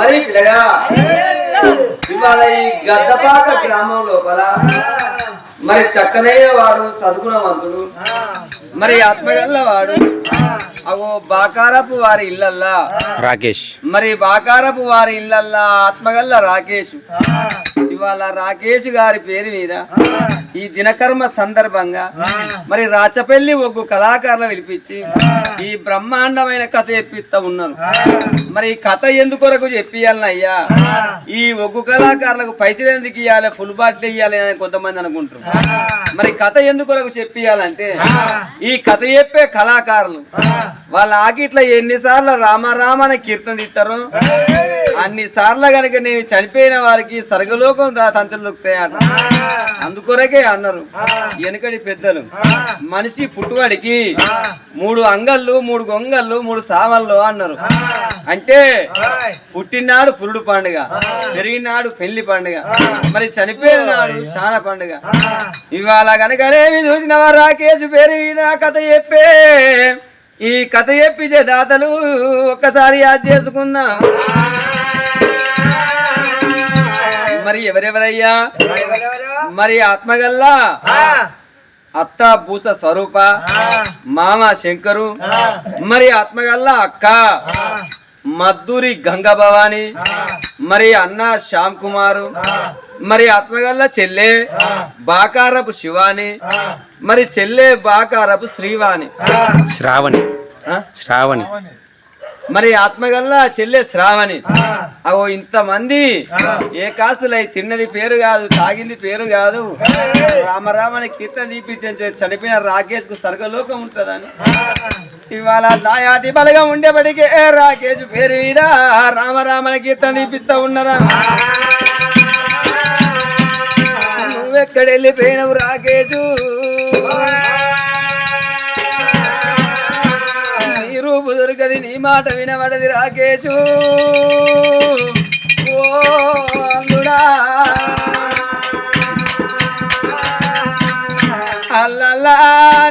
మరి పిల్లగా ఇవాళ ఈ గద్దపాక గ్రామం లోపల మరి చక్కనయ్య వాడు చదువుకున్నవంతుడు మరి ఆత్మగల్ల వాడు అగో బాకారపు వారి ఇల్లల్లా? రాకేష్. మరి బాకారపు వారి ఇల్లల్లా ఆత్మగల్ల రాకేష్. ఇవాళ రాకేష్ గారి పేరు మీద ఈ దినకర్మ సందర్భంగా మరి రాచపల్లి ఒగ్గు కళాకారులు పిలిపించి ఈ బ్రహ్మాండమైన కథ చెప్పిస్తా ఉన్నారు. మరి ఈ కథ ఎందుకొరకు చెప్పియాలనయ్యా? ఈ ఒగ్గు కళాకారులకు పైసలు ఎందుకు ఇవ్వాలి ఫుల్ బాటిల్ ఇవ్వాలి అని కొంతమంది అనుకుంటారు. మరి కథ ఎందుకొరకు చెప్పియాలంటే ఈ కథ చెప్పే కళాకారులు వాళ్ళ ఆకిట్ల ఎన్నిసార్లు రామారామ అని కీర్తన తీస్తారు? అన్ని సార్లు కనుక నేను చనిపోయిన వారికి సర్గలోకం దా- తంతులు దొక్కుతాయట అందుకొరకే అన్నారు. వెనుకడి పెద్దలు. మనిషి పుట్టువాడికి మూడు అంగళ్ళు మూడు గొంగళ్ళు మూడు సావళ్ళు అన్నారు. అంటే పుట్టినాడు పురుడు పండుగ పెరిగినాడు పెళ్ళి పండుగ మరి చనిపోయిన నాడు శాన పండుగ. ఇవాళ కనుకనేమి చూసినవా రాకేష్ పేరు మీద కథ చెప్పే ఈ కథ చెప్పితే దాతలు ఒక్కసారి యాద్ చేసుకుందాం. మరి ఎవరెవరయ్యా? మరి ఆత్మగల్లా? అత్త భూస స్వరూప మామ శంకరు మరి ఆత్మగల్లా అక్క మద్దూరి గంగా భవాని మరి అన్న శ్యామ్ కుమారు మరి ఆత్మగల్ల చెల్లె బాకారపు శివాని. మరి చెల్లె బాకారపు శ్రీవాణి. శ్రావణి. ఆ? శ్రావణి. మరి ఆత్మగల్ల చెల్లె శ్రావణి. అవో ఇంతమంది ఏ కాస్తులై తిన్నది పేరు కాదు తాగింది పేరు కాదు. రామరామని కీర్తన దీపించే చనిపోయిన రాకేష్కు స్వర్గలోకం ఉంటదని. ఇవాళ దాయాది బలగా ఉండేబడికే రాకేష్ పేరు మీద రామరామని కీర్తన దీపిస్తా ఉన్నరా? నువ్వెక్కడ వెళ్ళిపోయినవు రాకేషు నీ రూపు దొరకది నీ మాట వినబడది రాకేషు ఓ అల్లుడా అల్లల్లా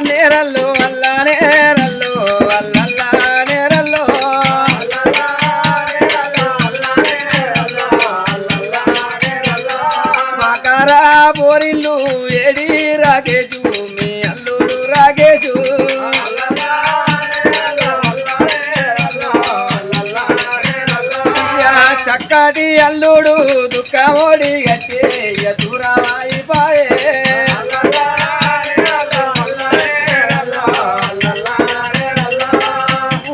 నేరల్లు అల్లా నేర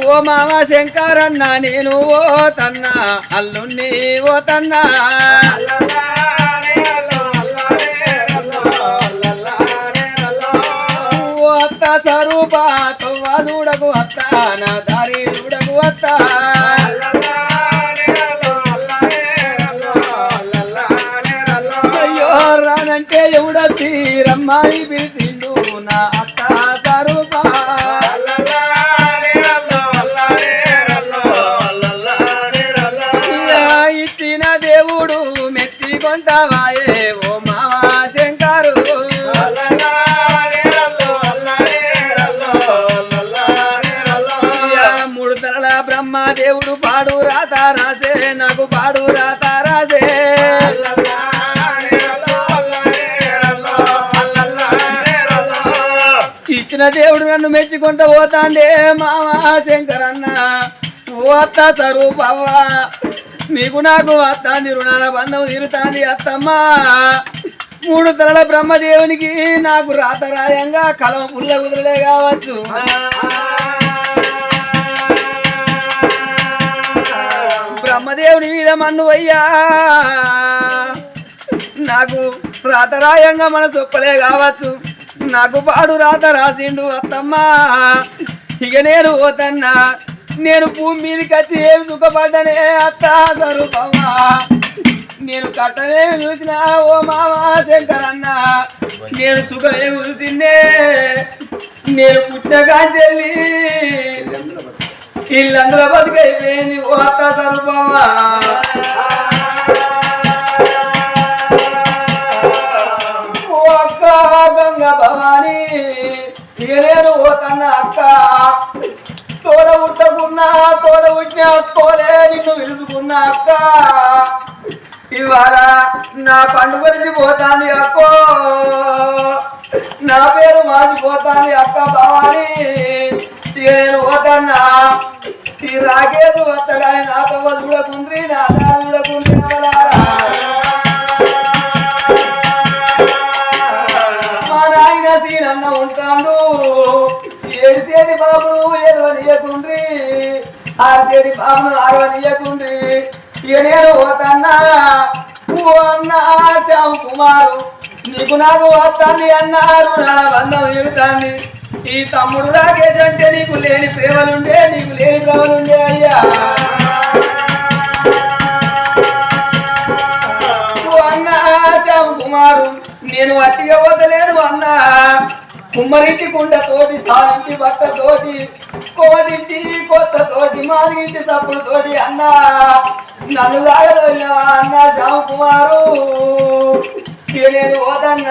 ఓ మామ శంకరన్న నేను ఓ తన్నా అల్లుణ్ణి ఓ తన్నా. ఓ అత్త స్వరూప తవ్వ చూడకు అత్త నా దారి చూడకు అత్తా. రమ్మాయి పిలిచిండు నా అత్త స్వరూప ఇచ్చిన దేవుడు మెచ్చి కొంటావాయే ఓ మావా శంకరు. ఇయ్యా మూడు తరల బ్రహ్మ దేవుడు పాడు రాత రాసే నాకు పాడు రాత మెచ్చిన దేవుడు నన్ను మెచ్చుకుంటూ పోతాండే మావా శంకరన్న. ఓ అత్త స్వరూపవ్వ నీకు నాకు అత్తాంది రుణాల బంధం తీరుతాంది అత్తమ్మ. మూడు తలల బ్రహ్మదేవునికి నాకు రాతరాయంగా కలవ పుల్ల కుదురులే కావచ్చు. బ్రహ్మదేవుని మీద మన్ను అయ్యా నాకు రాతరాయంగా మన చొప్పలే కావచ్చు. నాకు పాడు రాత రాసిండు అత్తమ్మా. ఇక నేను పోతన్నా. నేను భూమి మీదకి వచ్చి ఏమి సుఖపడ్డనే అత్త స్వరూపమ్మా. నేను కట్టలేమి చూసినా ఓ మామా శంకరన్న. నేను సుఖమేమి చూసిందే. నేను పుట్టగా చెల్లి. ఇల్లందులో బతికైపోయింది ఓ అత్త స్వరూపమ్మా. అక్క గంగ భవాని. ఇక నేను ఓ తన్న అక్క? తోడ ఉట్టకున్నా తోడ ఉట్టినా తోలే నిన్ను పిలుచుకున్నా అక్క. ఇవాళ నా పండుగ నుంచి పోతాంది అక్కో. నా పేరు మాసిపోతాంది అక్క భవాని. ఇక నేను పోతాన్నా ఈ రాకేసు వత్తగాని నాతో చూడకుండ్రి నా దారి చూడకుండ్రి అవలారా. తెలిసేది బాబును ఏడవనీయకుండ్రి. ఆర్చేది బాబును ఆడవనీయకుండ్రి. ఇక నేను పోతన్నా ఓ అన్న శ్యామ్ కుమారు. నీకు నాకు వస్తాను అన్నారు నా బంధం ఎడుతాన్ని ఈ తమ్ముడు రాకేష్ అంటే నీకు లేని ప్రేమలుండే నీకు లేని ప్రేమలుండే అయ్యా. ఓ అన్న శ్యామ్ కుమారు నేను అట్టిగా పోతలేను అన్నా. కుమ్మరింటి కుండ తోటి సాగింటి బట్ట తోటి కోటింటి కొత్త తోటి తోటి అన్న నన్ను లాగదోలినవా అన్న శ్యామ్ కుమారు. నేను పోదన్న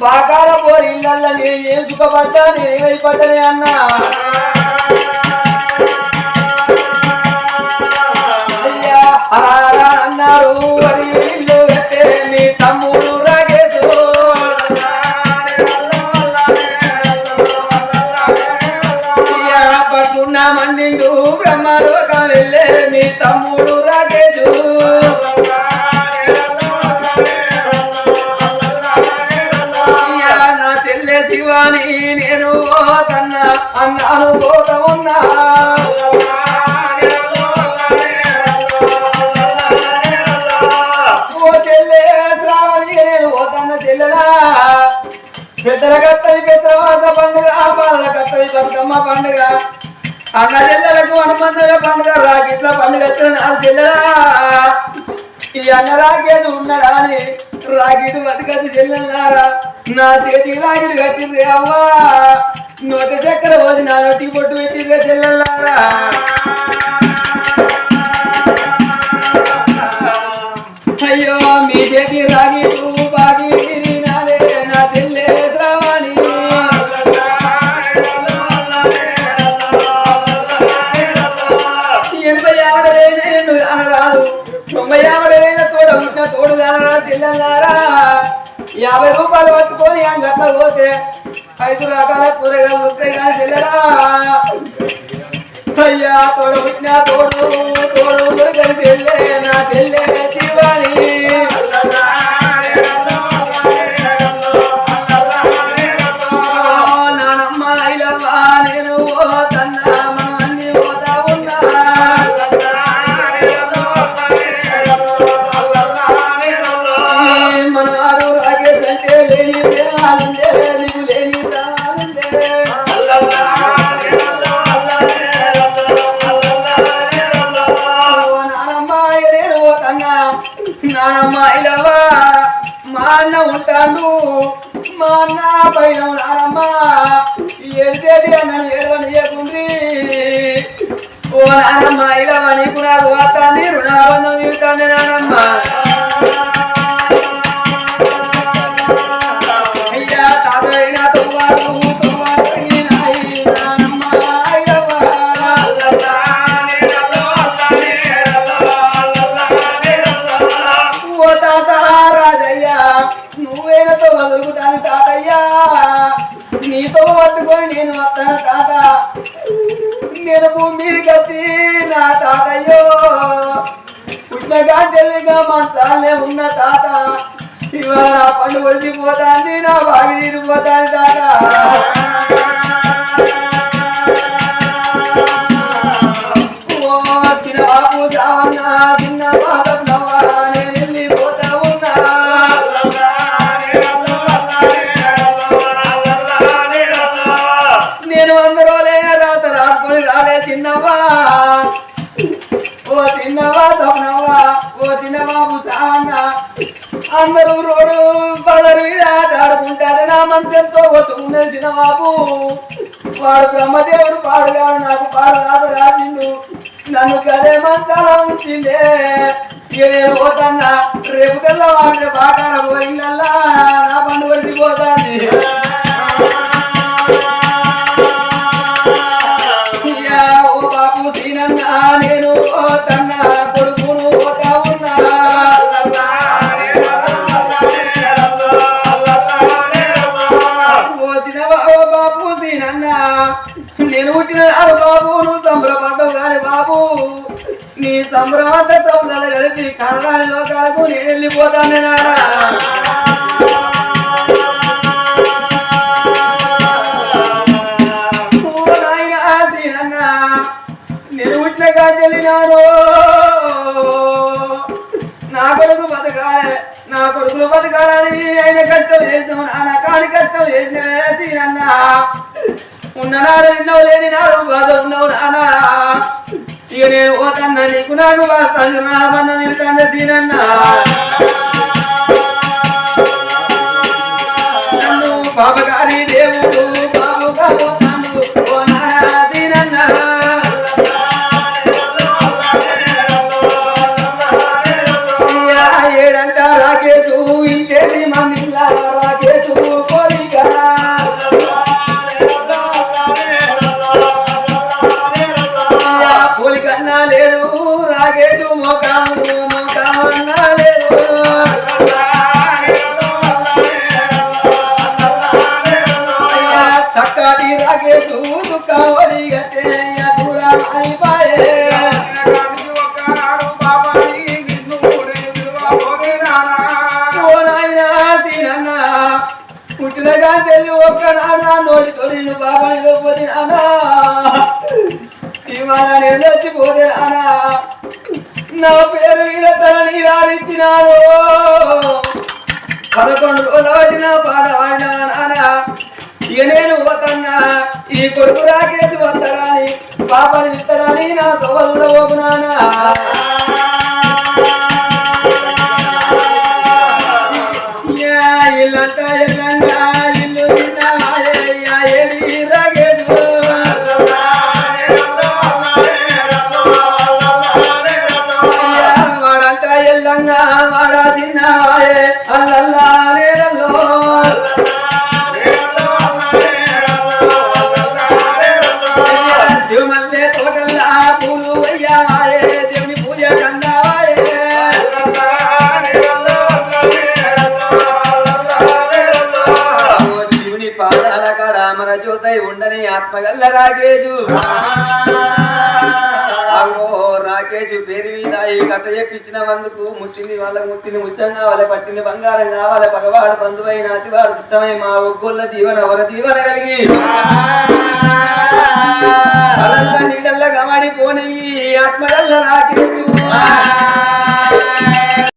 బాకాల పోరి ఇళ్ళల్లో నేను ఏం సుఖపడ్డా నేను ఏమైపడ్డనే అన్నా. మండిండు బ్రహ్మలోక వెళ్ళే మీ తమ్ముడు రాగేశు నా చెల్లె శివాని నేను తన్న అన్నాను పోత ఉన్నా. పెద్దల కత్తవి పెద్దవాస పండుగ బాలల కత్తవి బతుకమ్మ పండుగ. అన్న చెల్లెలకు హనుమంతుల పండుగ రాకిట్ల పండుగ వచ్చిన చెల్లెలా? ఈ అన్న రాకేది ఉన్నదా అని? రాకిటి బతుకది చెల్లెలారా నా చేతి రాకిటి కట్టింది అవ్వా? నోటి చక్కెర పోసి నా నోటి పొట్టు పెట్టింది చెల్లెలారా ఐదు రకాల కూరగాయలు వస్తాయి కానీ చెల్లెరా అయ్యా తోడ పుట్టిన తోడు అన్న మా అన్న పైన నానమ్మ ఏడితేటి అన్నను ఏడవనియకుండ్రి ఓ నానమ్మ ఇలా నీకు నాకు వస్తాంది రుణాబంధం తీరుతాంది నానమ్మ. మీద నా తాతయ్యో. పుట్టినగా చెల్లిగా మంచాలే ఉన్న తాత. ఇవాళ నా పండు ఒడిచిపోతాంది నా బాగి తీరిపోతాంది తాత. చిన్నవా? ఓ చిన్నవా సౌనవా ఓ చిన్నబాబు సావన్న అందరూ రోడ్డు పదరు మీద ఆడుకుంటారు. నా మనసు ఎంతో వచ్చుకునే చిన్నబాబు. వాడు బ్రహ్మదేవుడు పాడుగాడు నాకు పాడు రాదు రాసిండు నన్ను కదే మంచాల ఉంచిందే. ఇక నేను పోతాన్నా రేపు తెల్లవాడు బాగా పోయిందల్లా నా పండుగ పోతాను. బాబు నువ్వు సంబరపడ్డావు కానీ బాబు నీ సంభ్రమంత సౌందర్య కలిపి కనరాని లోకాలకు నేను వెళ్ళిపోతాను నానా ఓ నాయనా నా కొడుకు బతకాలి నా కొడుకులు బతకాలని ఆయన కష్టం చేసాం నాన్న కాని కష్టం చేసిన శ్రీరన్న ఉన్ననాడు విన్నావు లేని నాడు బాధ ఉన్నావు నానా. ఇక నేను పోతన్నా నీకు నాకు వాస్తాను నా బంధం నిలుతాను బాబాని లోపోతే ఇవాళ నేను చచ్చిపోతే అనా. నా పేరు మీద తన నీరాలిచ్చినాను పదకొండు రోజులు పట్టిన పాట వాడినా నానా ఇక నేను పోతన్నా. ఈ కొడుకు రాకేసి వస్తాడని పాపని ఇస్తాడని నా తోడు పోకు నానా వాడ అల్లల్లా నేరల్లో యా తోటల్లా పూలు అయ్యామాయే శివుని పూజ కందామాయే శివుని పాదాల జ్యోతై ఉండని ఆత్మగల్ల రాకేశు రాకేష్ పేరు మీద ఈ కథ చెప్పించినందుకు ముట్టింది వాళ్ళ ముట్టింది ముచ్చం కావాలి పట్టింది బంగారం కావాలి పగవాడు బంధువైన అతివాడు చుట్టమై మా ఒగ్గుల దీవన వర దీవన కలిగి. నీళ్ళ గమాడి పోనీ ఆత్మగల్ల రాకేశు